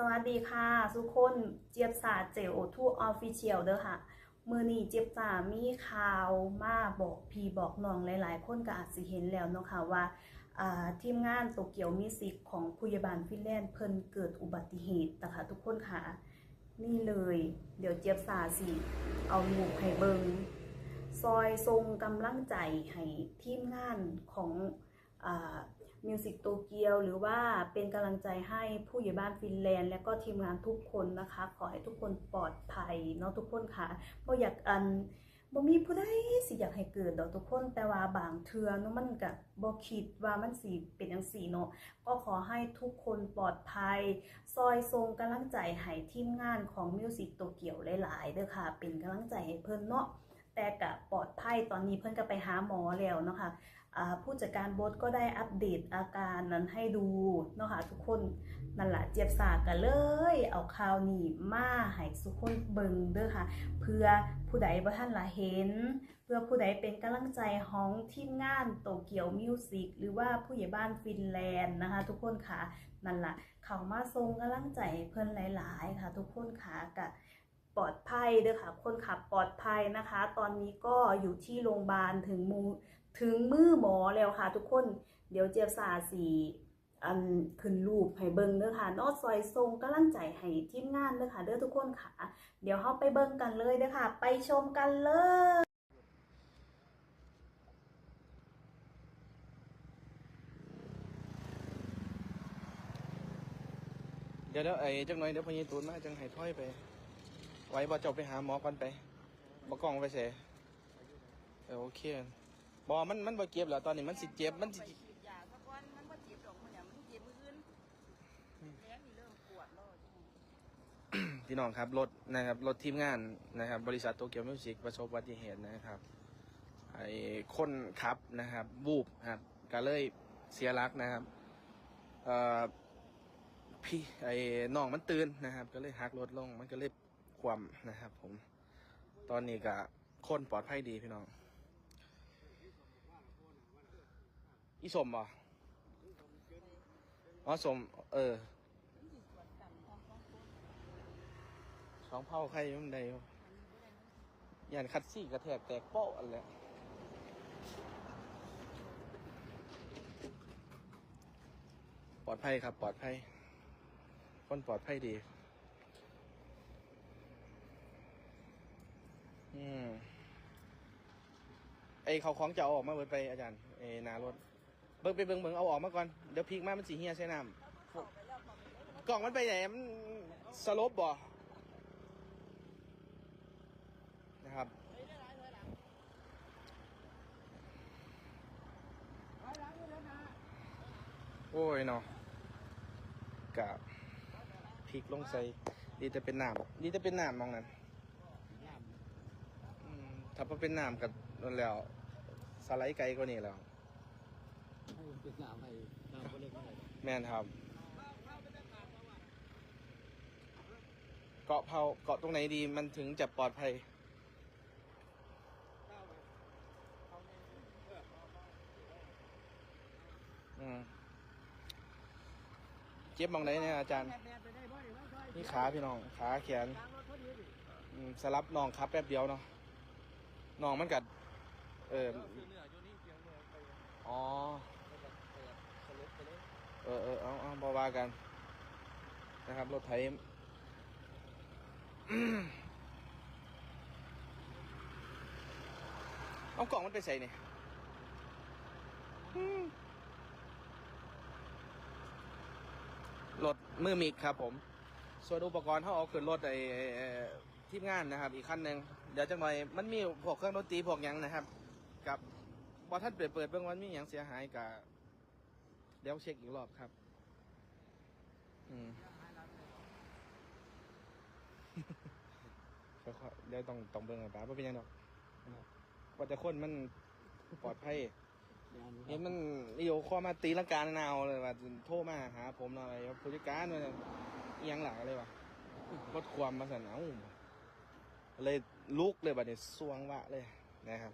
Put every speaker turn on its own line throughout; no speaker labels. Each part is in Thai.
สวัสดีค่ะ ทุกคนเจี๊ยบสาเจโอทูออฟฟิเชียลเด้อค่ะ มือนี้เจี๊ยบสามีข่าวมาบอกพี่บอกน้องหลาย ๆ คนก็อาจสิเห็นแล้วเนาะค่ะว่าทีมงานโตเกียวมิสิกของผู้ยาบาลฟินแลนด์เพิ่นเกิดอุบัติเหตุนะคะทุกคนค่ะ นี่เลย เดี๋ยวเจี๊ยบสาสิเอาหมูให้เบิงซอยทรงกำลังใจให้ทีมงานของ มิวสิกโตเกียวหรือว่าเป็นกำลังใจให้ผู้ใหญ่บ้านฟินแลนด์ และก็ทีมงานทุกคนนะคะ ขอให้ทุกคนปลอดภัยเนาะทุกคนค่ะบ่อยากอันบ่มีผู้ใดสิอยากให้เกิดดอกทุกคนแต่ว่าบางเทือเนาะมันก็บ่คิดว่ามันสิเป็นจังซี่เนาะก็ขอให้ทุกคนปลอดภัย ซอยทรงกำลังใจให้ทีมงานของมิวสิกโตเกียวหลายๆเด้อค่ะ เป็นกำลังใจให้เพิ่นเนาะ แต่ก็ปลอดภัยตอนนี้เพิ่อนก็ไปหาหมอแล้วเนาะค่ะอ่าผู้จัดการโบสก็ได้อัปเดตอาการนั้นให้ดูเนาะค่ะทุกคนนั่นแหละเจี๊ยบสากกันเลย เอาข่าวนี้มาให้ทุกคนเบิ่งเด้อค่ะ เพื่อผู้ใดบ่ท่านละเห็น เพื่อผู้ใดเป็นกำลังใจของทีมงานโตเกียวมิวสิกหรือว่าผู้ใหญ่บ้านฟินแลนด์นะคะ ทุกคนค่ะนั่นแหละเขามาทรงกำลังใจเพิ่อนหลาย ๆ ค่ะ ทุกคนค่ะกะ ปลอดภัยเด้อค่ะ คนขับปลอดภัยนะคะ ตอนนี้ก็อยู่ที่โรงพยาบาลถึงมูถึงมือหมอแล้วค่ะ ทุกคนเดี๋ยวเจี๊ยบสาสีอันขึ้นรูปให้เบิ่งเด้อค่ะนอดซอยทรงกำลังใจให้ทีมงานเด้อค่ะเด้อทุกคนค่ะ เดี๋ยวเฮาไปเบิ่งกันเลยเด้อค่ะ ไปชมกันเลย
เดี๋ยวเดี๋ยวไอ้จังหน่อยเดี๋ยวพญตูนมาจังให้ถ้อยไป ไว้บ่เจ้าไปหาหมอก่อนไปบ่กล้องไปเสเออโอเคบ่มันมันบ่เจ็บแล้วตอนนี้มันสิเจ็บมันสิ
ฉีดยาสักวันมันว่าเจ็บดอกมันอย่างมันเจ็บมืออื่นแล้นี่เริ่มปวดแล้ว
พี่น้องครับรถนะครับรถทีมงานนะครับ บริษัทโตเกียวมิวสิกประสบอุบัติเหตุนะครับไอ้คนขับนะครับบูบครับก็เลยเสียหลักนะครับเอ่อพี่ไอ้น้องมันตื่นนะครับ ก็เลยหักรถลงมันก็เลย คว่ำนะครับ ผม ตอนนี้ก็คนปลอดภัยดีพี่น้อง อีสมบ่อ๋อสม เออสองเผาใครมันได้อยู่ยันคัดซี่กระแทกแตกโป๊ะอะไรปลอดภัยครับ ปลอดภัย คนปลอดภัยดี อืม ไอเขาของจะเอาออกมาเบิดไปอาจารย์เอหนารถเบิ่งไปเบิ่งเบิ่งเอาออกมาก่อนเดี๋ยวพลิกมามันสีเฮียใช่น้ำกล่องมันไปไหนมันสลบบ่นะครับโอ้ยเนาะกับพริกลงใส่ดีจะเป็นน้ำดีจะเป็นน้ำมองนั้นถ้าเป็นน้ำกับนั่นแล้ว สไลด์ไกลกว่านี้แล้ว
เป็นน้ำให้น้ำก็เล็กน้อย
แม่นครับ เกาะเผาเกาะตรงไหนดีมันถึงจะปลอดภัย อืมเจ็บมองไหนเนี่ยอาจารย์ นี่ขาพี่น้อง ขาแขนอืมสลับน้องครับแป๊บเดียวเนาะน้องมันกัด เอออ๋อเออเออเอาเอาบาว่ากัน นะครับ รถไถอืมเอากล่องมันไปใส่เนี่ยอืมรถมือมิกครับผม ส่วนอุปกรณ์เขาเอาขึ้นรถไอ้ไอ้ไอ้ทีมงานนะครับ อีกคันหนึ่งเดี๋ยวจังหน่อยมันมีพวกเครื่องดนตรีพวกหยังนะครับ กับบอท่านเปิดเปิดเบื้องวันมีหยังเสียหายกับเดี๋ยวเช็คอีกรอบครับ อืมค่อยๆเดี๋ยวต้องต้องเบิ่งกันป้าว่าเป็นยังดอกว่าแต่คนมันปลอดภัยเห็นมันเอียวข้อมาตีลังกาหนาวเลยว่าโทรมาหา ผมหน่อยว่าผู้จัดการมันเอียงหลังเลยว่ะรถความมาสันเอาเลยลุกเลยบัดนี้สวงวะเลยนะครับ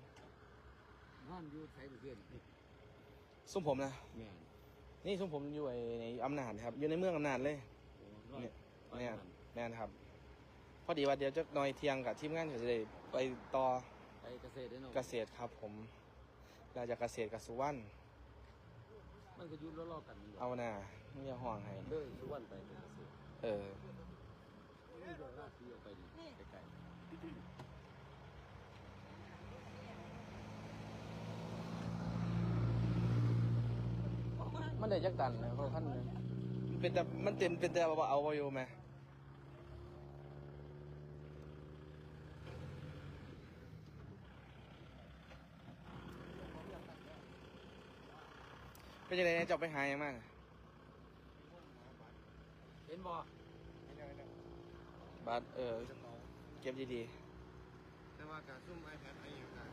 นอนอยู่ไทยเพื่อนนี่
ซุ้มผมนะ
แม่น
นี่ซุ้มผมอยู่ไอ้ในอำนาจครับ อยู่ในเมืองอำนาจเลย
โอ้นอน
เนี่ยแม่นแม่นครับ พอดีว่าเดี๋ยวจะหน่อยเที่ยงกับทีมงานก็จะได้ไปต่อ
ไปเกษตรได้เนาะ
เกษตรครับ ผมเราจะเกษตรกับสุวรรณ
มันก็อยุ่รอๆกันอยู่
เอาหน่าไม่อยาห่วงให้
เด้อทุกวันไปเกษตร
เออ
นี่เดี๋ยวลากพี่ออกไปดิไกล
มันได้จักตันนะเพราะขั้นหนึงเป็นแต่มันเป็นเป็นแต่ว่าเอาไว้อยู่ไหมเป็นยังไงเนี่ยเจะไปหายังมาก
ๆเห็นบ่
บัตรเออ เก็บดี
แต่ว่าการซุ่ม iPad ไอ้อย่างนั้น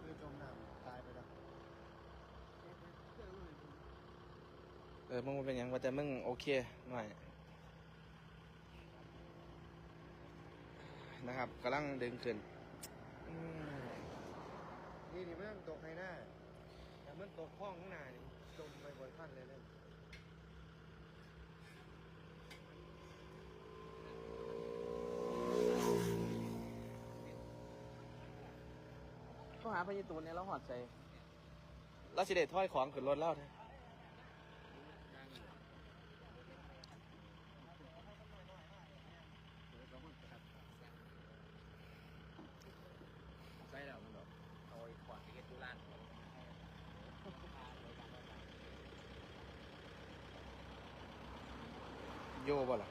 คือจมน้ำตายไปแล้ว
ๆ เออมึงบ่เป็นหยังว่าแต่มึงโอเคหน่อยนะครับกำลังดึงขึ้นอืม
นี่นี่มันตกให้หน้าแต่มันตกห้องข้างหน้านี่จมไปบนขั้นเลยเลย
เขาหาพญตูนเนี่ยแล้วหอดใจแล้วสิเดถ้อยของขึ้นรถแล้วเถอะ
ใช่แล้วมันแบบเอาไอ้ขวดไปเก็บตุลาน
โย่บ่ล่ะ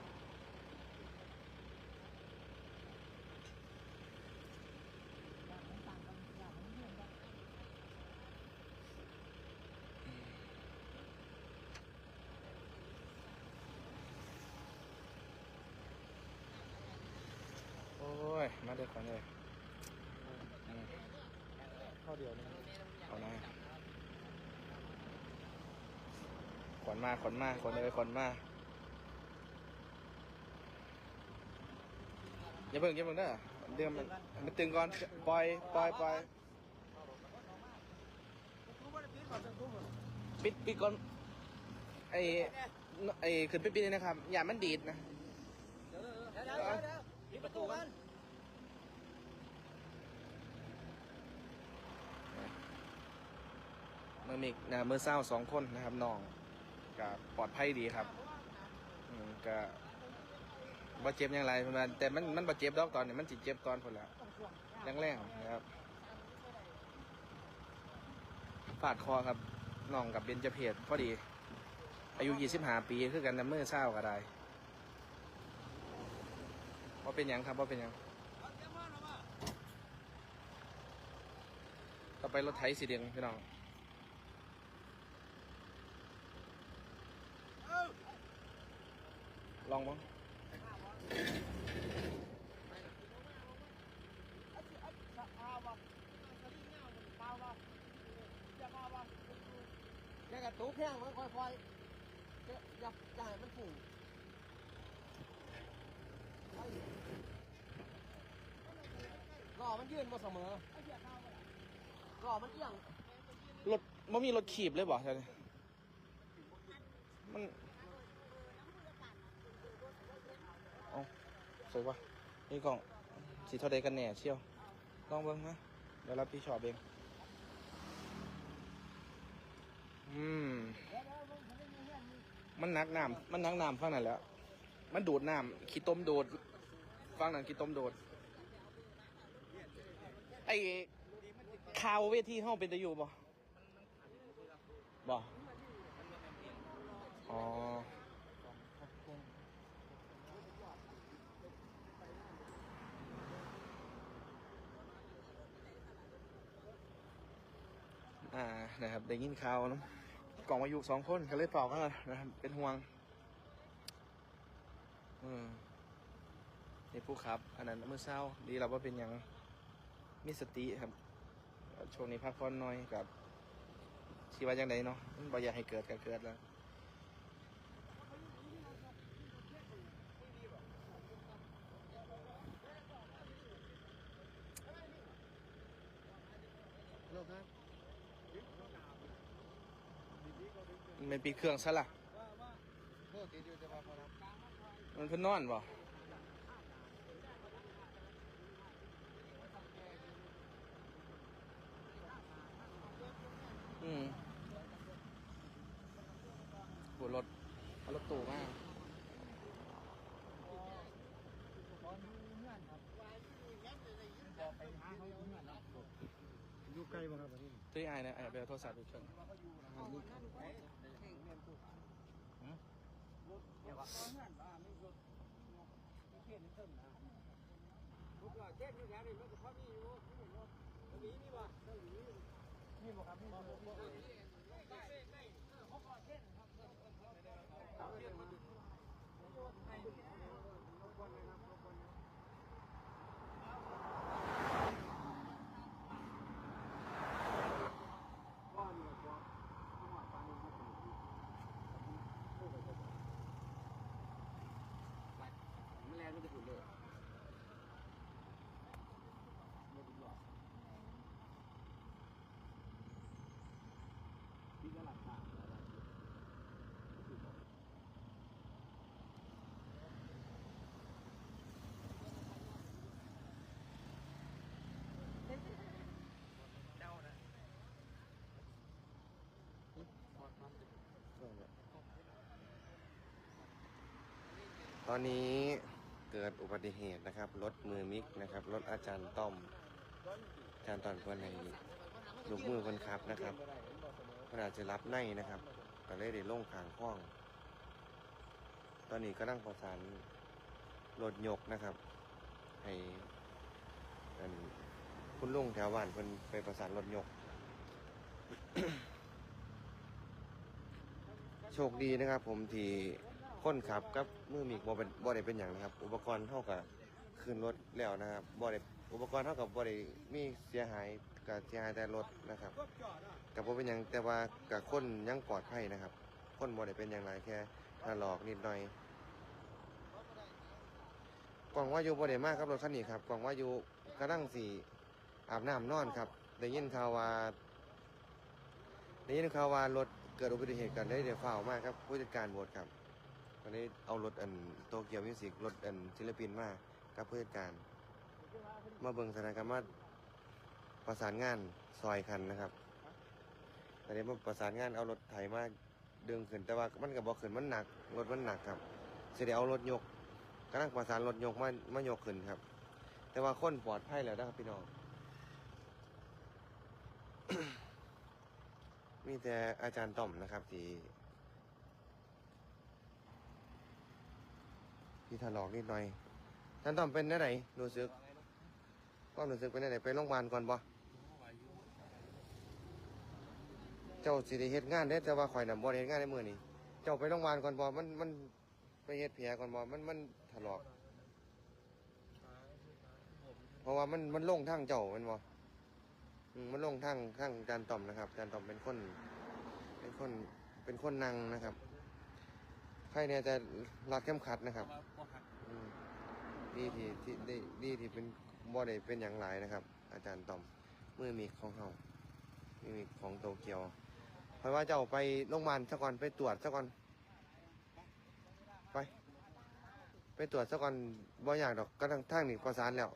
โอ้ย มาเด็กก่อนเลย
ข้อเดียวนี่
เอานะขนมาขนมาขนเลยขนมา อย่าเพิ่งอย่าเพิ่งเด้อเดี๋ยวมันมันตึงก่อนปล่อยปล่อยปล่อยปิดปิดก่อนไอ้ไอ้ขึ้นไปปิดเลยนะครับ อย่ามันดีดนะ
เดี๋ยวเดี๋ยวเดี๋ยวเดี๋ยวปิดประตูกัน
มือมิกนะมือเศร้าสองคนนะครับน้องก็ปลอดภัยดีครับอืมก็ บ่เจ็บย่างไรมาณแต่มันมันบ่เจ็บดอกตอนนี้มันจิเจ็บตอนพุ่นแล้วแรงๆนะครับฟาดคอครับน้องกับเบนจเพศพอดี อายุ25ปีคือกันนะมือเศร้าก็ได้ว่าเป็นยังครับว่าเป็นยังต่อไปรถไถสีแดงพี่น้องลองบ้าง
กระตุกแค่มันค่อยๆจะอย่าอย่าให้มันพุ่ง
ล้อมันยืนมาเสมอล้อมันเอียง
รถมันมีรถขีบเลยบ่ใช่ไหมมันเอาสวยปะนี่กล่องสีเท่าใดกันแหน่เชียวลองเบิ้งนะเดี๋ยวรับพี่ชอบเอง อืม มันนักน้ำมันนักน้ำฟังนั่นแหล้ว มันดูดน้ำขี้ต้มดูดฟังนั่นขี้ต้มดูด ไอ้ข่าวเวทีห้องเป็นตะอยู่บ่บ่อ๋อ อ่า นะครับ ได้ยินข่าวเนอะ กล่องมาอยู่สองคนก็เลยเป่ากันนะครับเป็นห่วงอืมนี่ผู้ขับ อันนั้นเมื่อเช้าดีเราว่าเป็นยังมีสติครับช่วงนี้พักผ่อนน้อยกับชีว่าจังไดเนาะมันบ่อยากให้เกิดก็เกิดแล้ว
โลกครับ
มันเป็นปิดเครื่องซะละ
โลกติดอยู่แต่ว่าพอรับ
เอมันเพิ่นนอนบ่อืมปวดรถเอารถตู้มาก
อยู่ใกล้บ่ครับวันนี้
ตุ้ยอายนะไอ้ายไปเอาโทรศัพท์ดูเครื่อง
ลูกหลานเจ็บอยู่แถวนี้มันก็พอมีอยู่ตรงนี้นี่บ่ตรงนี้นี่บ่ครับนี่บ่
ตอนนี้เกิดอุบัติเหตุนะครับ รถมือมิกนะครับ รถอาจารย์ต้อม อาจารย์ตอนเพื่อนในลูกมือคนขับนะครับขนาดจะรับในนะครับ ก็เลยได้ล่งขางข้อง ตอนนี้ก็นั่งประสานรถยกนะครับ ให้คุณลุงแถวบ้านเพิ่นไปประสานรถยก โชคดีนะครับ ผมที่ คนขับกับมือมีบ่เป็นบ่ได้เป็นอย่างนะครับ อุปกรณ์เท่ากับขึ้นรถแล้วนะครับบ่ได้อุปกรณ์เท่ากับบ่ได้มีเสียหายกับเสียหายแต่รถนะครับกับบ่เป็นอย่างแต่ว่ากับคนยังปลอดภัยนะครับ คนบ่ได้เป็นอย่างไรแค่ถลอกนิดหน่อยกล่องว่าอยู่บ่ได้มากครับรถคันนี้ครับกล่องว่าอยู่กระดังสีอาบน้ำนอนครับได้ยินข่าวว่าได้ยินข่าวว่ารถเกิดอุบัติเหตุกันได้เดี๋ยวฝ่าวมากครับผู้จัดการบทครับ ก็ได้เอารถอันโตเกียวมิวสิกรถอันศิลปินมากับผู้จัดการ มาเบิ่งสถานการณ์มาประสานงานซอยคันนะครับตอนนี้มาประสานงานเอารถไถมาดึงขึ้นแต่ว่ามันกับบอกขึ้นมันหนักรถมันหนักครับเสได็เอารถยกกำลังประสานรถยกมามายกขึ้นครับ แต่ว่าคนปลอดภัยแล้วนะครับพี่น้องมีแต่อาจารย์ต่อมนะครับที่ ที่ถลอกนิดหน่อยอาจารย์ต่อมเป็นได้ไหนรู้สึกความรู้สึกเป็นได้ไหนไปโรงพยาบาลก่อนบ่เจ้าสิได้เฮ็ดงานเด้แต่ว่าข่อยน่ะบ่ได้เฮ็ดงานในมื้อนี้เจ้าไปโรงพยาบาลก่อนบ่มันมันไปเฮ็ดแผลก่อนบ่มันมันถลอก เพราะว่ามันมันลงทางเจ้ามันบ่มันลงทางทางจารย์ต่อมนะครับจารย์ต่อมเป็นคน เป็นคนเป็นคนนั่งนะครับ ใครเนี่ยจะรัดเข้มขัดนะครับอืมดีที่ที่ได้ดีที่เป็นบ่ได้เป็นอย่างไรนะครับ อาจารย์ต่อมมือมีของเฮามือมีของโตเกียวเพราะว่าเจ้าไปโรงพยาบาลซะก่อนไปตรวจซะก่อนไป ไปตรวจซะก่อนบ่อยากดอกก็ทางทางนี้ประสานแล้ว